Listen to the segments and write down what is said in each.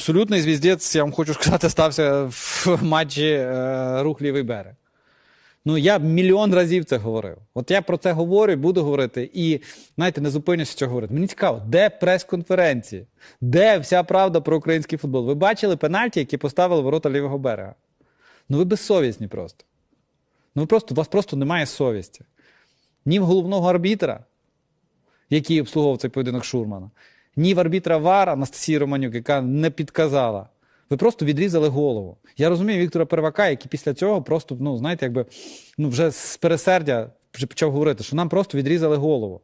Абсолютний звіздець, я вам хочу сказати, стався в матчі е, рух лівий берег. Ну, я мільйон разів це говорив. От я про це говорю, буду говорити, і знаєте, не зупинюся цього говорити. Мені цікаво, де прес-конференції? Де вся правда про український футбол? Ви бачили пенальті, які поставили ворота лівого берега? Ну ви безсовісні просто. Ну ви просто, у вас просто немає совісті. Ні в головного арбітра, який обслуговував цей поєдинок Шурмана, ні в арбітра Вар Анастасії Романюк, яка не підказала. Ви просто відрізали голову. Я розумію Віктора Первака, який після цього просто, ну, знаєте, якби ну, вже з пересердя вже почав говорити, що нам просто відрізали голову.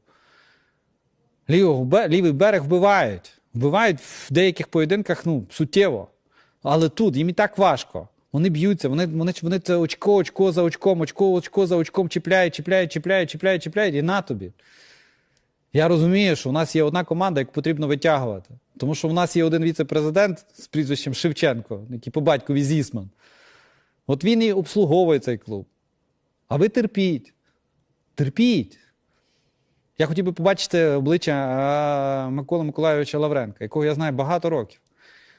Лівий берег вбивають. Вбивають в деяких поєдинках ну, суттєво. Але тут їм і так важко. Вони б'ються, вони, вони, вони це очко, очко за очком, очко, очко за очком чіпляють, чіпляють, чіпляють, чіпляють, чіпляють, і на тобі. Я розумію, що в нас є одна команда, яку потрібно витягувати. Тому що в нас є один віце-президент з прізвищем Шевченко, який по батькові Зісман. От він і обслуговує цей клуб. А ви терпіть. Терпіть. Я хотів би побачити обличчя Миколи Миколайовича Лавренка, якого я знаю багато років.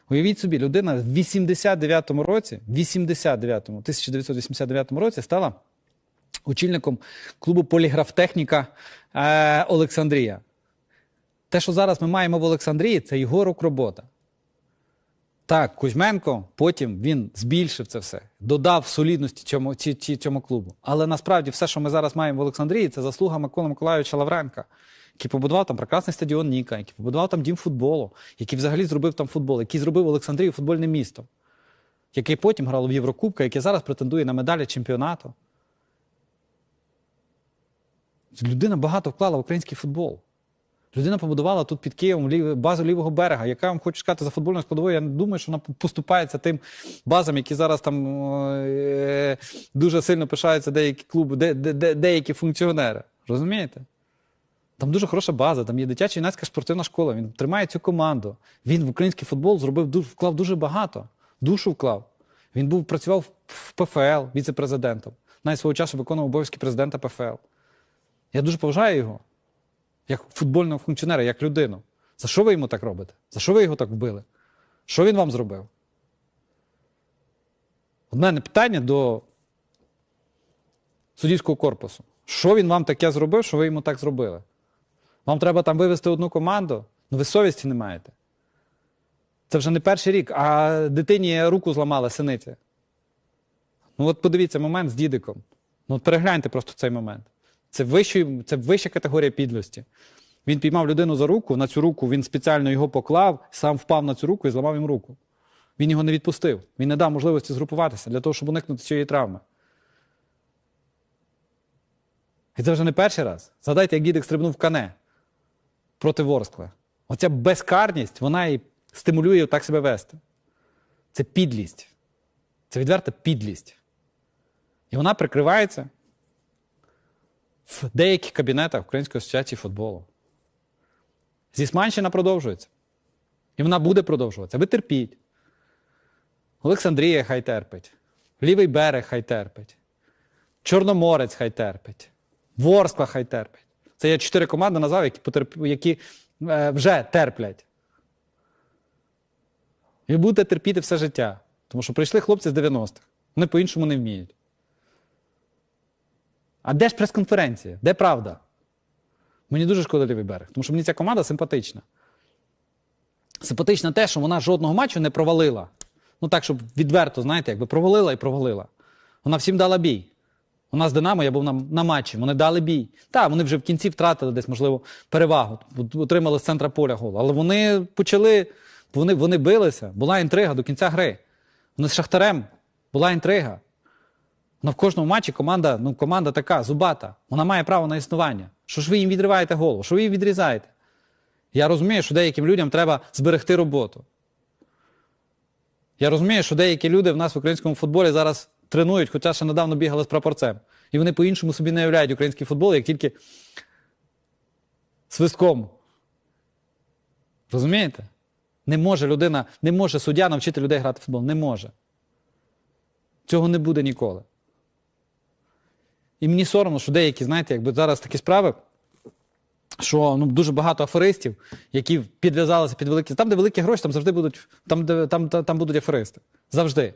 Уявіть собі, людина в 89-му році, 89-му, 1989 році стала очільником клубу поліграфтехніка е, Олександрія. Те, що зараз ми маємо в Олександрії, це його рук робота. Так, Кузьменко потім він збільшив це все, додав солідності цьому, ці, ці, цьому клубу. Але насправді все, що ми зараз маємо в Олександрії, це заслуга Миколи Миколайовича Лавренка, який побудував там прекрасний стадіон Ніка, який побудував там дім футболу, який взагалі зробив там футбол, який зробив Олександрію футбольним містом, який потім грав в Єврокубка, який зараз претендує на медалі чемпіонату. Людина багато вклала в український футбол. Людина побудувала тут під Києвом базу лівого берега, яка вам хочу сказати за футбольною складовою. Я не думаю, що вона поступається тим базам, які зараз там е, дуже сильно пишаються деякі клуби, де, де, де, деякі функціонери. Розумієте? Там дуже хороша база, там є дитяча юнацька спортивна школа. Він тримає цю команду. Він в український футбол зробив вклав дуже багато. Душу вклав. Він був працював в ПФЛ віце-президентом. Навіть свого часу виконував обов'язки президента ПФЛ. Я дуже поважаю його як футбольного функціонера, як людину. За що ви йому так робите? За що ви його так вбили? Що він вам зробив? Мене питання до суддівського корпусу. Що він вам таке зробив, що ви йому так зробили? Вам треба там вивести одну команду, ну ви совісті не маєте. Це вже не перший рік, а дитині руку зламали синиці. Ну от подивіться момент з дідиком. Ну от перегляньте просто цей момент. Це, вищий, це вища категорія підлості. Він піймав людину за руку, на цю руку він спеціально його поклав, сам впав на цю руку і зламав їм руку. Він його не відпустив. Він не дав можливості згрупуватися для того, щоб уникнути цієї травми. І це вже не перший раз. Згадайте, як дідик стрибнув кане проти Ворскла. Оця безкарність, вона і стимулює так себе вести. Це підлість. Це відверта підлість. І вона прикривається в деяких кабінетах Української асоціації футболу. Зісманщина продовжується. І вона буде продовжуватися. Ви терпіть. Олександрія хай терпить. Лівий берег хай терпить. Чорноморець хай терпить. Ворскла хай терпить. Це я чотири команди назвав, які, потерп... які е, вже терплять. І будете терпіти все життя. Тому що прийшли хлопці з 90-х. Вони по-іншому не вміють. А де ж прес-конференція? Де правда? Мені дуже шкода лівий берег, тому що мені ця команда симпатична. Симпатична те, що вона жодного матчу не провалила. Ну так, щоб відверто, знаєте, якби провалила і провалила. Вона всім дала бій. У нас Динамо, я був на, на матчі, вони дали бій. Так, вони вже в кінці втратили десь, можливо, перевагу, отримали з центра поля гол. Але вони почали, вони, вони билися, була інтрига до кінця гри. Вони з Шахтарем була інтрига. Вона в кожному матчі команда, ну, команда така, зубата. Вона має право на існування. Що ж ви їм відриваєте голову? Що ви їм відрізаєте? Я розумію, що деяким людям треба зберегти роботу. Я розумію, що деякі люди в нас в українському футболі зараз тренують, хоча ще недавно бігали з прапорцем. І вони по-іншому собі не уявляють український футбол, як тільки свистком. Розумієте? Не може людина, не може суддя навчити людей грати в футбол. Не може. Цього не буде ніколи. І мені соромно, що деякі, знаєте, якби зараз такі справи що ну, дуже багато аферистів, які підв'язалися під великі. Там, де великі гроші, там завжди будуть, там, де, там, там, там будуть аферисти. Завжди.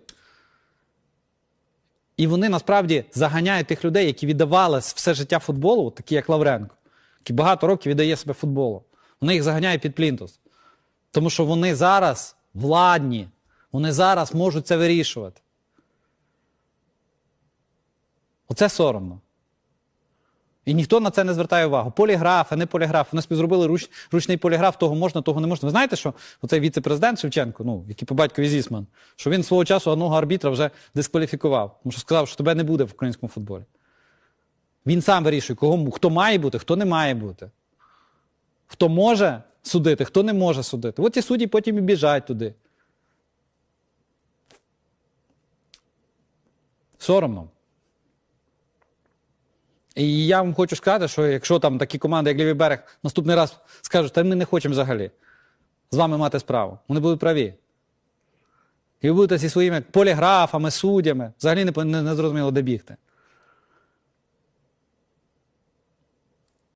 І вони насправді заганяють тих людей, які віддавали все життя футболу, такі як Лавренко, який багато років віддає себе футболу. Вони їх заганяють під плінтус. Тому що вони зараз владні, вони зараз можуть це вирішувати. Оце соромно. І ніхто на це не звертає увагу. Поліграф, а не поліграф. Вони собі зробили руч, ручний поліграф, того можна, того не можна. Ви знаєте, що оцей віце-президент Шевченко, ну, який по батькові Зісман, що він свого часу одного арбітра вже дискваліфікував, тому що сказав, що тебе не буде в українському футболі. Він сам вирішує, кого, хто має бути, хто не має бути. Хто може судити, хто не може судити. От ці судді потім і біжать туди. Соромно. І я вам хочу сказати, що якщо там такі команди, як Лівий берег, наступний раз скажуть, та ми не хочемо взагалі з вами мати справу, вони будуть праві. І ви будете зі своїми поліграфами, суддями, взагалі не, не, не зрозуміло, де бігти.